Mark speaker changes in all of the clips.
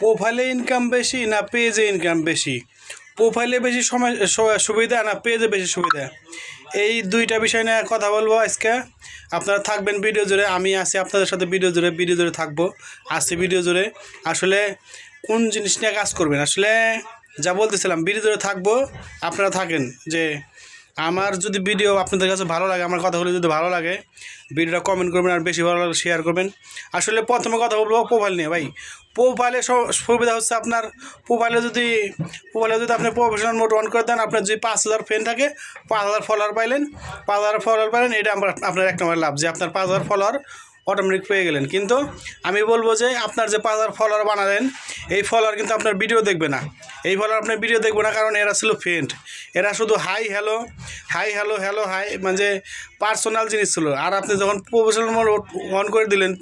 Speaker 1: প্রোফাইলে ইনকাম বেশি না পেজে ইনকাম বেশি? প্রোফাইলে বেশি সময় সুবিধা না পেজে বেশি সুবিধা? এই দুইটা বিষয় নিয়ে কথা বলব আজকে। আপনারা থাকবেন ভিডিও জুড়ে, আমি আছি আপনাদের সাথে ভিডিও জুড়ে ভিডিও জুড়ে থাকব আসছি ভিডিও জুড়ে। আসলে কোন জিনিস নিয়ে কাজ করবেন? আসলে যা বলতেছিলাম ভিডিও জুড়ে থাকব, আপনারা থাকেন যে আমার যদি ভিডিও আপনাদের কাছে ভালো লাগে, আমার কথাগুলো যদি ভালো লাগে ভিডিওটা কমেন্ট করবেন আর বেশি ভালো লাগে শেয়ার করবেন। আসলে প্রথমে কথা বলব প্রোফাইল নিয়ে ভাই। প্রোফাইলে সুবিধা হচ্ছে আপনার প্রোফাইলে যদি প্রোফাইলে যদি আপনি প্রফেশনাল মোড অন করে দেন, আপনার যদি পাঁচ হাজার ফ্রেন্ড থাকে, পাঁচ হাজার ফলোয়ার পাইলেন, পাঁচ হাজার ফলোয়ার পাইলেন, এটা আমার, আপনার এক নম্বর লাভ যে আপনার পাঁচ হাজার ফলোয়ার অটোমেটিক পেয়ে গেলেন। কিন্তু আমি বলব যে আপনার যে পাঁচ হাজার ফলোয়ার বানালেন, এই ফলোয়ার কিন্তু আপনার ভিডিও দেখবে না। এই ফলোয়ার আপনার ভিডিও দেখবে না কারণ এরা ছিল ফ্রেন্ড এরা শুধু hi hello hi hello hello, hi মানে পার্সোনাল জিনিস ছিল। আর আপনি যখন প্রফেশনাল মোড অন করে দিলেন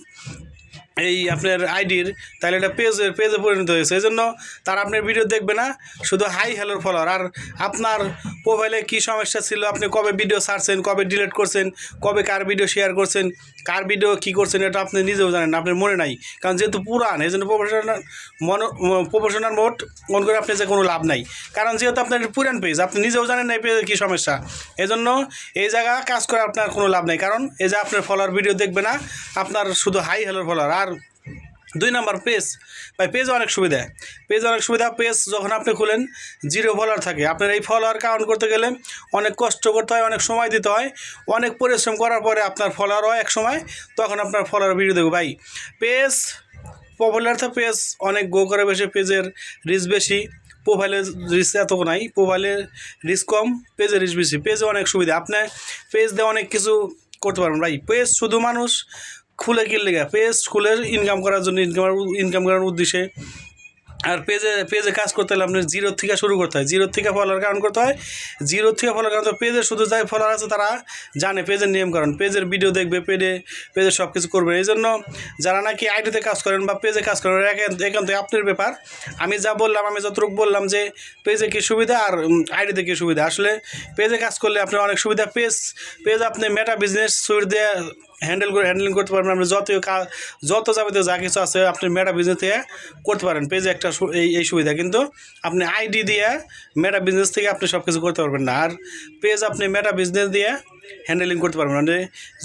Speaker 1: এই আপনার আইডির, তাহলে এটা পেজে পেজে পরিণত হয়েছে। এই জন্য তারা আপনার ভিডিও দেখবে না, শুধু হাই হ্যালোর ফলোয়ার। আর আপনার প্রোফাইলে কী সমস্যা ছিল, আপনি কবে ভিডিও ছাড়ছেন, কবে ডিলিট করছেন, কবে কার ভিডিও শেয়ার করছেন, কার ভিডিও কী করছেন, এটা আপনি নিজেও জানেন না, আপনার মনে নাই। কারণ যেহেতু পুরান, এই জন্য প্রফেশনাল মন প্রফেশনাল মোড মন করে আপনি যে কোনো লাভ নাই। কারণ যেহেতু আপনার পুরান পেজ আপনি নিজেও জানেন না এই পেজে কী সমস্যা। এই জন্য এই জায়গা কাজ করে আপনার কোনো লাভ নাই। কারণ এই যে আপনার ফলোয়ার ভিডিও দেখবে না, আপনার শুধু হাই হ্যালোর ফলোয়ার আর দুই নাম্বার পেজ। ভাই, পেজ অনেক সুবিধা। পেজ অনেক সুবিধা। পেজ যখন আপনি খুলেন, জিরো ফলোয়ার থাকে। আপনার এই ফলোয়ার কাউন্ট করতে গেলে অনেক কষ্ট করতে হয়, অনেক সময় দিতে হয়। অনেক পরিশ্রম করার পরে আপনার ফলোয়ার হয় এক সময় তখন আপনার ফলোয়ার ভিডিও দেবো। ভাই, পেজ পপুলার তো পেজ। অনেক গো করে বেশি পেজের রিচ বেশি। প্রোফাইলের রিচ এত নাই। প্রোফাইলের রিচ কম, পেজের রিচ বেশি। পেজে অনেক সুবিধা। আপনি পেজ দিয়ে অনেক কিছু করতে পারবেন। ভাই, পেজ শুধু মানুষ খুলে কিনলে পেজ খুলে ইনকাম করার জন্য ইনকাম ইনকাম করার উদ্দেশ্যে। আর পেজে পেজে কাজ করতে হলে আপনার জিরো থেকে শুরু করতে হয়। জিরো থেকে ফলোয়ার কাউন্ট করতে হয়। জিরো থেকে ফলোয়ার কারণ পেজে শুধু যাই ফলোয়ার আছে তারা জানে পেজের নিয়ম কারণ পেজের ভিডিও দেখবে পেজে পেজে সব কিছু করবে এই জন্য যারা নাকি আইডিতে কাজ করেন বা পেজে কাজ করেন একান্ত আপনার ব্যাপার। আমি যা বললাম, আমি যতটুকু বললাম যে পেজে কী সুবিধা আর আইডিতে কী সুবিধা। আসলে পেজে কাজ করলে আপনার অনেক সুবিধা। পেজ পেজ আপনি মেটা বিজনেস দিয়ে হ্যান্ডেল করে হ্যান্ডেলিং করতে পারবেন। আপনি যত যত যাবতীয় যা কিছু আছে আপনি মেটা বিজনেস থেকে করতে পারেন। পেজে একটা এই এই সুবিধা। কিন্তু আপনি আইডি দিয়ে মেটা বিজনেস থেকে আপনি সব কিছু করতে পারবেন না। আর পেজ আপনি মেটা বিজনেস দিয়ে হ্যান্ডেলিং করতে পারবেন মানে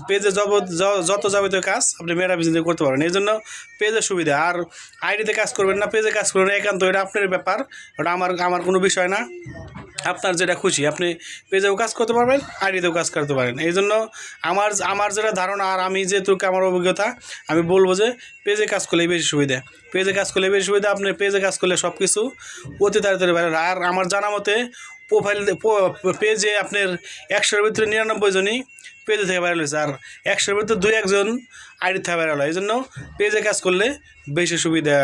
Speaker 1: পেজে যব যত যাবতীয় কাজ আপনি মেটা বিজনেস করতে পারবেন। এই জন্য পেজের সুবিধা। আর আইডিতে কাজ করবেন না, পেজে কাজ করবেন একান্ত। এটা আপনার ব্যাপার। ওটা আমার আমার কোনো বিষয় না। আপনার যেটা খুশি, আপনি পেজেও কাজ করতে পারবেন, আইডিতেও কাজ করতে পারেন। এই জন্য আমার আমার যেটা ধারণা আর আমি যেহেতু আমার অভিজ্ঞতা, আমি বলব যে পেজে কাজ করলে বেশি সুবিধা। পেজে কাজ করলে বেশি সুবিধা, আপনি পেজে কাজ করলে সব কিছু অতি তাড়াতাড়ি বাইরে আর আমার জানা মতে প্রোফাইল পেজে আপনার একশোর ভিতরে নিরানব্বই জনই পেজে থেকে ভাইরাল হয়েছে। আর একশোর ভিতরে দুই একজন আইডি থেকে ভাইরাল হয়। এই জন্য পেজে কাজ করলে বেশি সুবিধা।